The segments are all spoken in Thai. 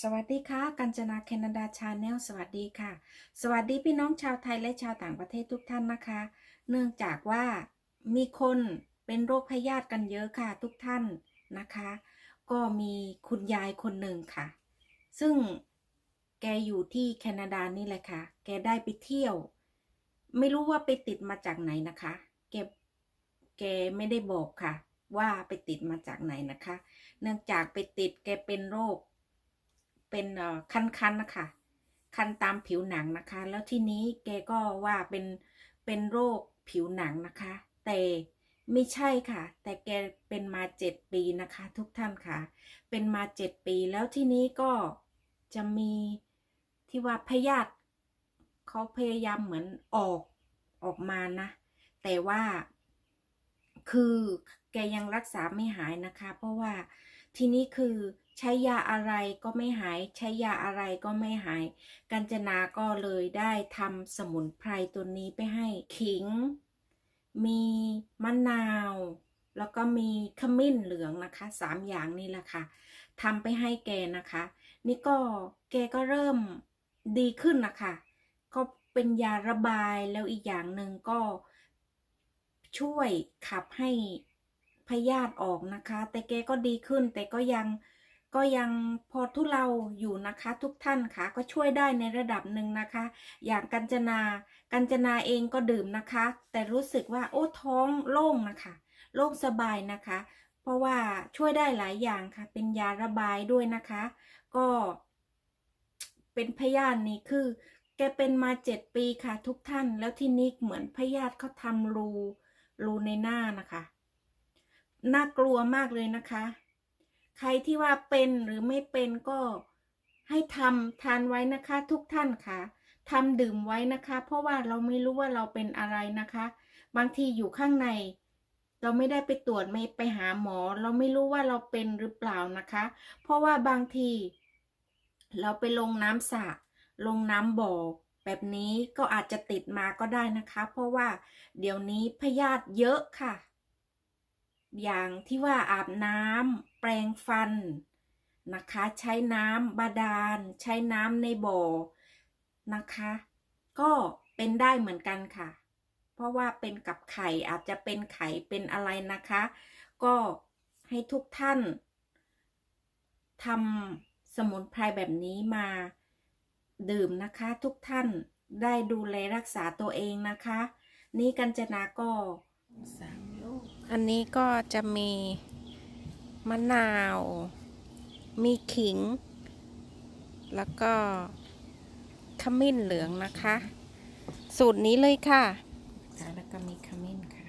สวัสดีค่ะ กัญจนาแคนาดาชาแนลสวัสดีค่ะ สวัสดีพี่น้องชาวไทยและชาวต่างประเทศทุกท่านนะคะ เนื่องจากว่ามีคนเป็นโรคพยาธิกันเยอะค่ะทุกท่านนะคะ ก็มีคุณยายคนหนึ่งค่ะ ซึ่งแกอยู่ที่แคนาดานี่แหละค่ะ แกได้ไปเที่ยว ไม่รู้ว่าไปติดมาจากไหนนะคะ แกแกไม่ได้บอกค่ะ ว่าไปติดมาจากไหนนะคะ เนื่องจากไปติดแกเป็นโรค เป็นคันๆนะคะ คันตามผิวหนังนะคะ แล้วที่นี้แกก็ว่าเป็นเป็นโรคผิวหนังนะคะ แต่ไม่ใช่ค่ะ แต่แกเป็นมาเจ็ดปีนะคะ ทุกท่านค่ะ เป็นมาเจ็ดปีแล้วที่นี้ก็จะมีที่ว่าพยาธิเขาพยายามเหมือนออกออกมานะ แต่ว่าคือแกยังรักษาไม่หายนะคะ เพราะว่าทีนี้คือ ใช้ยาอะไรก็ไม่หาย ใช้ยาอะไรก็ไม่หาย กัญจนาก็เลยได้ทำสมุนไพรตัวนี้ไปให้ขิง มีมะนาว แล้วก็มีขมิ้นเหลืองนะคะสามอย่างนี่แหละค่ะทำไปให้แกนะคะ นี่ก็แกก็เริ่มดีขึ้นนะคะ ก็เป็นยาระบายแล้วอีกอย่างหนึ่งก็ช่วยขับให้พยาธิออกนะคะ แต่แกก็ดีขึ้นแต่ก็ยัง ก็ยังพอทุเลาอยู่นะคะทุกท่านค่ะ ก็ช่วยได้ในระดับหนึ่งนะคะ อย่างกัญจนา กัญจนาเองก็ดื่มนะคะ แต่รู้สึกว่าโอ้ท้องโล่งนะคะ โล่งสบายนะคะ เพราะว่าช่วยได้หลายอย่างค่ะ เป็นยาระบายด้วยนะคะ ก็ เป็นพยาธินี่คือ แกเป็นมาเจ็ดปีค่ะทุกท่าน แล้วที่นี่เหมือนพยาธิเขาทำรูรูในหน้านะคะ น่ากลัวมากเลยนะคะ ใครที่ว่าเป็นหรือไม่เป็นก็ให้ทำทานไว้นะคะทุกท่านค่ะทำดื่มไว้นะคะ เพราะว่าเราไม่รู้ว่าเราเป็นอะไรนะคะ บางทีอยู่ข้างใน เราไม่ได้ไปตรวจไม่ไปหาหมอ เราไม่รู้ว่าเราเป็นหรือเปล่านะคะ เพราะว่าบางที เราไปลงน้ำสระลงน้ำบ่อแบบนี้ก็อาจจะติดมาก็ได้นะคะ เพราะว่าเดี๋ยวนี้พยาธิเยอะค่ะ อย่างที่ว่าอาบน้ำแปรงฟันนะคะ ใช้น้ำบาดาล ใช้น้ำในบ่อนะคะ ก็เป็นได้เหมือนกันค่ะ เพราะว่าเป็นกับไข่อาจจะเป็นไข่เป็นอะไรนะคะ ก็ให้ทุกท่านทำสมุนไพรแบบนี้มาดื่มนะคะ ทุกท่านได้ดูแลรักษาตัวเองนะคะ นี่กัญจนาก็สาม อันนี้ก็จะมีมะนาว มีขิง แล้วก็ขมิ้นเหลืองนะคะ สูตรนี้เลยค่ะ แล้วก็มีขมิ้นค่ะ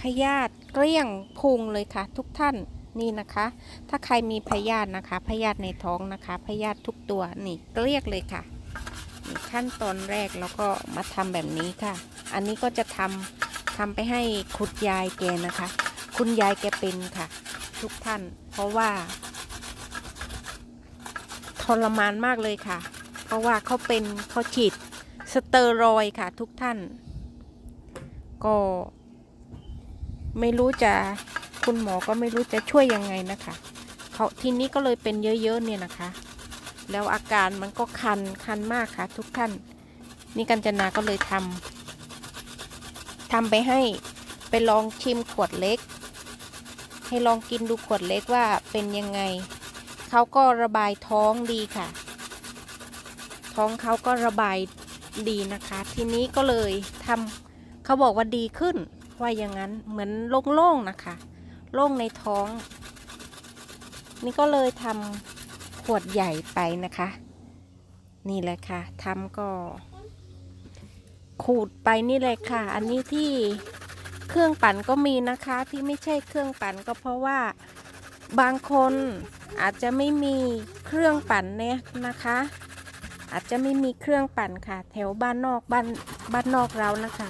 พยาธิเกลี้ยงพุงเลยค่ะ ทุกท่านนี่นะคะ ถ้าใครมีพยาธินะคะ พยาธิในท้องนะคะ พยาธิทุกตัวนี่เกลี้ยงเลยค่ะนี่ขั้นตอนแรกแล้วก็มาทำแบบนี้ค่ะ อันนี้ก็จะทำ ทำไปให้คุณยายแกนะคะ คุณยายแกเป็นค่ะ ทุกท่าน เพราะว่าทรมานมากเลยค่ะ เพราะว่าเขาเป็นเขาฉีดสเตอรอยค่ะ ทุกท่าน ก็ ไม่รู้จะคุณหมอก็ไม่รู้จะช่วยยังไงนะคะเขาทีนี้ก็เลยเป็นเยอะๆเนี่ยนะคะ แล้วอาการมันก็คันคันมากค่ะ ทุกท่าน นี่กัญจนาก็เลยทำ ทำไปให้ไปลองชิมขวดเล็ก ให้ลองกินดูขวดเล็กว่าเป็นยังไง เขาก็ระบายท้องดีค่ะ ท้องเขาก็ระบายดีนะคะ ทีนี้ก็เลยทำเขาบอกว่าดีขึ้น ว่าอย่างนั้นเหมือนโล่งๆนะคะ โล่งในท้อง นี่ก็เลยทำขวดใหญ่ไปนะคะ นี่แหละค่ะทำก็ ขูดไปนี่เลยค่ะ อันนี้ที่เครื่องปั่นก็มีนะคะที่ไม่ใช่เครื่องปั่นก็เพราะว่าบางคนอาจจะไม่มีเครื่องปั่นเนี่ยนะคะ อาจจะไม่มีเครื่องปั่นค่ะ แถวบ้านนอกบ้านบ้านนอกเรานะคะ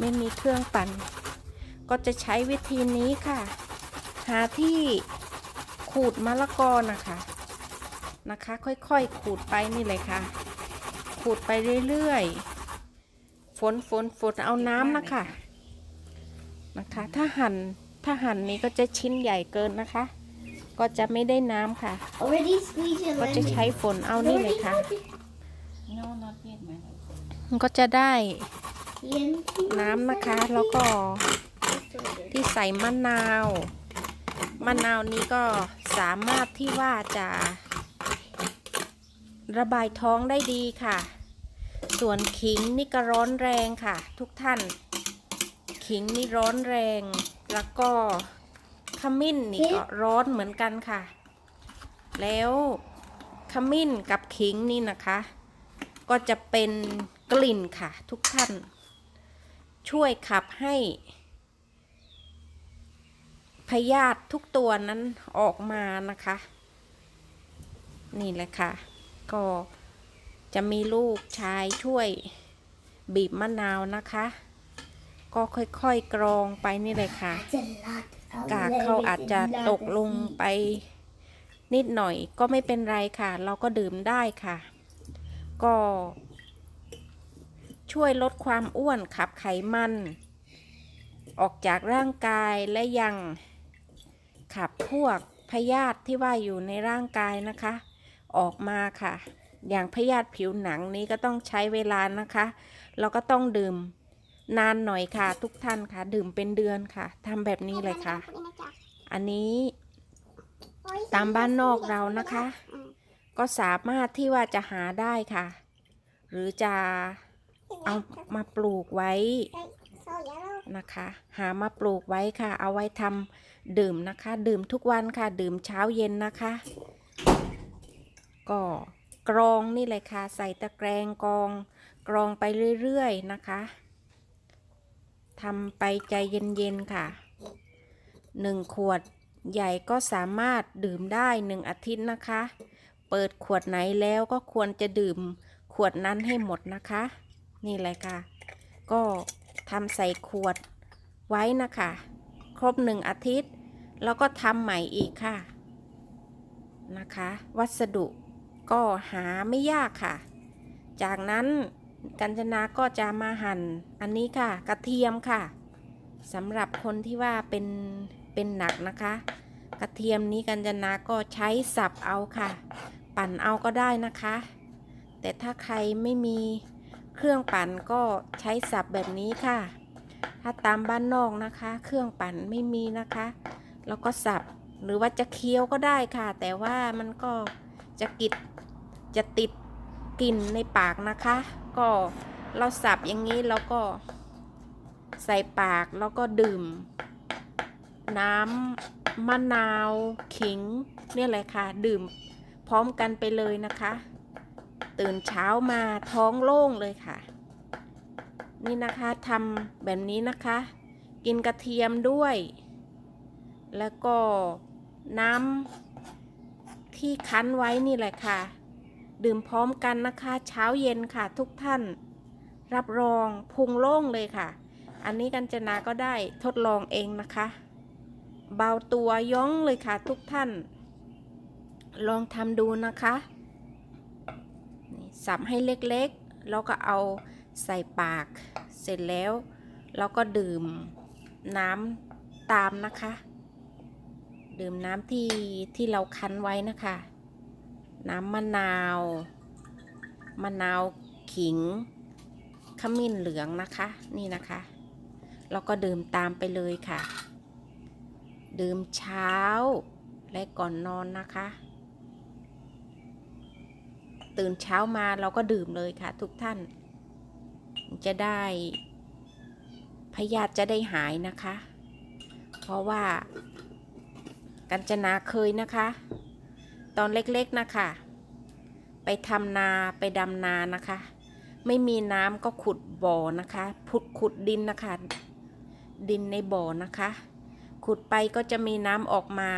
ไม่มีเครื่องปั่น ก็จะใช้วิธีนี้ค่ะ หาที่ขูดมะละกอนะคะนะคะ ค่อยๆขูดไปนี่เลยค่ะ ขูดไปเรื่อยๆ ฝนฝนฝนเอาน้ำนะคะ นะคะ ถ้าหั่นถ้าหั่นนี้ก็จะชิ้นใหญ่เกินนะคะ ก็จะไม่ได้น้ำค่ะ Already squeeze your ก็จะ lemon. ใช้ฝนเอานี่เลยค่ะ No, not yet, my love. มันก็จะได้ Lemon. น้ำนะคะ แล้วก็ที่ใส่มะนาว มะนาวนี้ก็สามารถที่ว่าจะระบายท้องได้ดีค่ะ ส่วนขิงนี่ก็ร้อนแรงค่ะ ทุกท่าน ขิงนี่ร้อนแรง แล้วก็ขมิ้นนี่ก็ร้อนเหมือนกันค่ะ แล้วขมิ้นกับขิงนี่นะคะ ก็จะเป็นกลิ่นค่ะ ทุกท่าน ช่วยขับให้พยาธิทุกตัวนั้นออกมานะคะ นี่แหละค่ะ ก็ จะมีลูกชายช่วยบีบมะนาวนะคะ ก็ค่อยๆกรองไปนี่เลยค่ะ That's a lot of กากเขาอาจจะตกลงไปนิดหน่อยก็ไม่เป็นไรค่ะ เราก็ดื่มได้ค่ะ ก็ ช่วยลดความอ้วนขับไขมัน ออกจากร่างกายและยังขับพวกพยาธิที่ว่าอยู่ในร่างกายนะคะ ออกมาค่ะ อย่างพยาธิผิวหนังนี้ก็ต้องใช้เวลานะคะ เราก็ต้องดื่มนานหน่อยค่ะ ทุกท่านค่ะ ดื่มเป็นเดือนค่ะทำแบบนี้เลยค่ะ อันนี้ตามบ้านนอกเรานะคะ ก็สามารถที่ว่าจะหาได้ค่ะ หรือจะเอามาปลูกไว้นะคะ หามาปลูกไว้ค่ะ เอาไว้ทำดื่มนะคะ ดื่มทุกวันค่ะ ดื่มเช้าเย็นนะคะ ก็ กรองนี่เลยค่ะ ใส่ตะแกรงกรอง กรองไปเรื่อยๆนะคะทำไปใจเย็นๆค่ะหนึ่งขวดใหญ่ก็สามารถดื่มได้หนึ่งอาทิตย์นะคะ เปิดขวดไหนแล้วก็ควรจะดื่มขวดนั้นให้หมดนะคะ นี่เลยค่ะ ก็ทำใส่ขวดไว้นะคะ ครบหนึ่งอาทิตย์ แล้วก็ทำใหม่อีกค่ะ นะคะ วัสดุ ก็หาไม่ยากค่ะ จากนั้นกัญจนาก็จะมาหั่นอันนี้ค่ะ กระเทียมค่ะสำหรับคนที่ว่าเป็นเป็นหนักนะคะ กระเทียมนี้กัญจนาก็ใช้สับเอาค่ะ ปั่นเอาก็ได้นะคะ แต่ถ้าใครไม่มีเครื่องปั่นก็ใช้สับแบบนี้ค่ะ ถ้าตามบ้านนอกนะคะ เครื่องปั่นไม่มีนะคะแล้วก็สับหรือว่าจะเคี้ยวก็ได้ค่ะ แต่ว่ามันก็จะกิด จะติดกลิ่นในปากนะคะ ก็เราสับอย่างนี้แล้วก็ใส่ปากแล้วก็ดื่ม น้ำมะนาวขิงเนี่ยแหละค่ะ ดื่มพร้อมกันไปเลยนะคะ ตื่นเช้ามาท้องโล่งเลยค่ะ นี่นะคะทำแบบนี้นะคะ กินกระเทียมด้วย แล้วก็น้ำที่คั้นไว้นี่แหละค่ะ ดื่มพร้อมกันนะคะ เช้าเย็นค่ะทุกท่าน รับรองพุงโล่งเลยค่ะ อันนี้กัญจนาก็ได้ทดลองเองนะคะ เบาตัวย่องเลยค่ะทุกท่าน ลองทำดูนะคะสับให้เล็กๆ แล้วก็เอาใส่ปาก เสร็จแล้วเราก็ดื่มน้ำตามนะคะ ดื่มน้ำที่ที่เราคั้นไว้นะคะ น้ำมะนาว มะนาวขิง ขมิ้นเหลืองนะคะ นี่นะคะ แล้วก็ดื่มตามไปเลยค่ะ ดื่มเช้า และก่อนนอนนะคะ ตื่นเช้ามาเราก็ดื่มเลยค่ะ ทุกท่าน จะได้พยาธิจะได้หายนะคะ เพราะว่ากัญจนาเคยนะคะ ตอนเล็กๆนะคะ ไปทำนาไปดำนานะคะ ไม่มีน้ำก็ขุดบ่อนะคะพุดขุดดินนะคะ ดินในบ่อนะคะ ขุดไปก็จะมีน้ำออกมา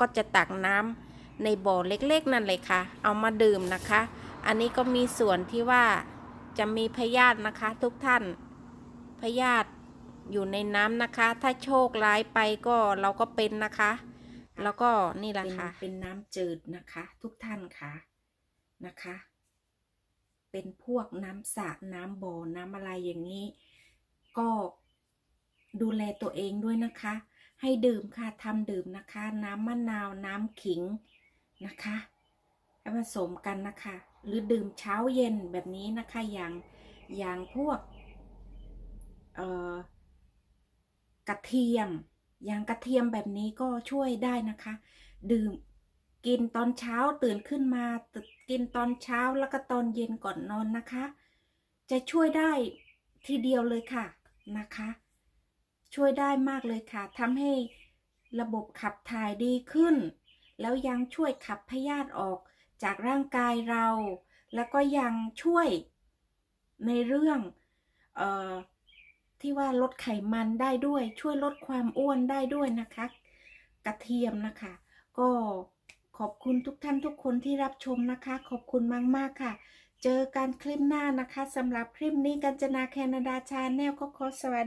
ก็จะตักน้ำในบ่อเล็กๆนั่นเลยค่ะ เอามาดื่มนะคะ อันนี้ก็มีส่วนที่ว่าจะมีพยาธินะคะ ทุกท่านพยาธิอยู่ในน้ำนะคะ ถ้าโชคร้ายไปก็เราก็เป็นนะคะ แล้วก็นี่แหละค่ะเป็นน้ำจืดนะคะ ทุกท่านค่ะนะคะ เป็นพวกน้ำสระน้ำบ่อน้ำอะไรอย่างนี้ ก็ดูแลตัวเองด้วยนะคะ ให้ดื่มค่ะทำดื่มนะคะ น้ำมะนาวน้ำขิงนะคะให้ผสมกันนะคะ หรือดื่มเช้าเย็นแบบนี้นะคะอย่างอย่างพวกเอ่อกระเทียม อย่างกระเทียมแบบนี้ก็ช่วยได้นะคะ ดื่มกินตอนเช้าตื่นขึ้นมากินตอนเช้าแล้วก็ตอนเย็นก่อนนอนนะคะ จะช่วยได้ทีเดียวเลยค่ะนะคะ ช่วยได้มากเลยค่ะทำให้ระบบขับถ่ายดีขึ้น แล้วยังช่วยขับพยาธิออกจากร่างกายเรา แล้วก็ยังช่วยในเรื่องเอ่อ ที่ว่าลดไขมันได้ด้วย ช่วยลดความอ้วนได้ด้วยนะคะ กระเทียมนะคะ ก็ขอบคุณทุกท่านทุกคนที่รับชมนะคะ ขอบคุณมากๆค่ะ เจอกันคลิปหน้านะคะสำหรับคลิปนี้กัญจนาแคนาดาชาแนลก็ขอสวัสดี